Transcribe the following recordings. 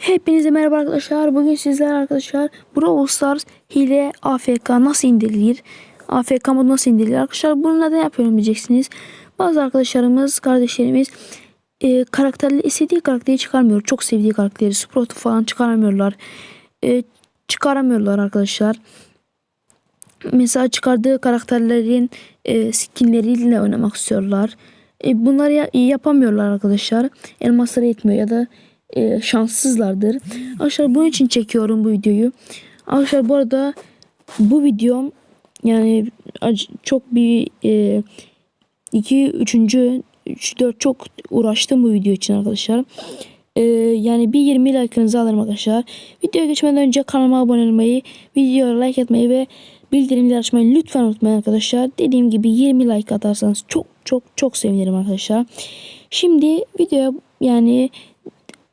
Hepinize merhaba arkadaşlar. Bugün sizler arkadaşlar Brawl Stars hile AFK nasıl indirilir? AFK modu nasıl indirilir? Arkadaşlar bunu neden yapıyorum diyeceksiniz. Bazı arkadaşlarımız, kardeşlerimiz e, karakterli istediği karakteri çıkarmıyor. Çok sevdiği karakteri, Sprout'u falan çıkaramıyorlar. E, çıkaramıyorlar arkadaşlar. Mesela çıkardığı karakterlerin e, skinleriyle oynamak istiyorlar. E, bunları ya- yapamıyorlar arkadaşlar. Elmasları yetmiyor ya da e, şanssızlardır. Arkadaşlar bunun için çekiyorum bu videoyu. Arkadaşlar bu arada bu videom yani çok bir e, 2 3. 3 4 çok uğraştım bu video için arkadaşlar. E, yani bir 20 like'ınızı alırım arkadaşlar. Videoya geçmeden önce kanalıma abone olmayı, videoya like atmayı ve bildirimleri açmayı lütfen unutmayın arkadaşlar. Dediğim gibi 20 like atarsanız çok çok çok sevinirim arkadaşlar. Şimdi videoya yani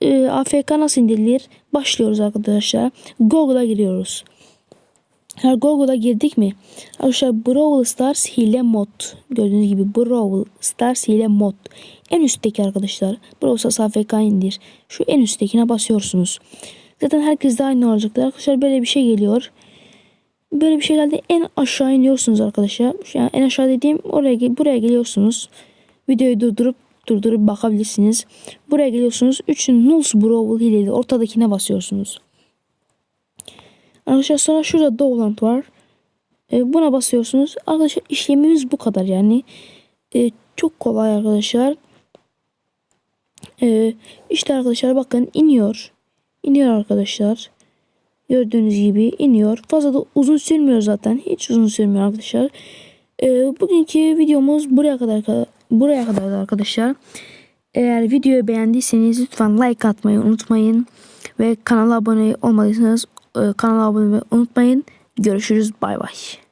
e, AFK nasıl indirilir? Başlıyoruz arkadaşlar. Google'a giriyoruz. Her Google'a girdik mi? Arkadaşlar Brawl Stars hile mod. Gördüğünüz gibi Brawl Stars hile mod. En üstteki arkadaşlar. Brawl Stars AFK indir. Şu en üsttekine basıyorsunuz. Zaten herkes de aynı olacaktır. Arkadaşlar böyle bir şey geliyor. Böyle bir şey geldi. En aşağı iniyorsunuz arkadaşlar. Yani en aşağı dediğim oraya buraya geliyorsunuz. Videoyu durdurup durdurup bakabilirsiniz. Buraya geliyorsunuz. 3 Nulls Brawl hileli ortadakine basıyorsunuz. Arkadaşlar sonra şurada Dowland var. E, buna basıyorsunuz. Arkadaşlar işlemimiz bu kadar yani. E, çok kolay arkadaşlar. E, işte arkadaşlar bakın iniyor. İniyor arkadaşlar. Gördüğünüz gibi iniyor. Fazla da uzun sürmüyor zaten. Hiç uzun sürmüyor arkadaşlar. E, bugünkü videomuz buraya kadar buraya kadar arkadaşlar. Eğer videoyu beğendiyseniz lütfen like atmayı unutmayın. Ve kanala abone olmadıysanız e, kanala abone olmayı unutmayın. Görüşürüz. Bay bay.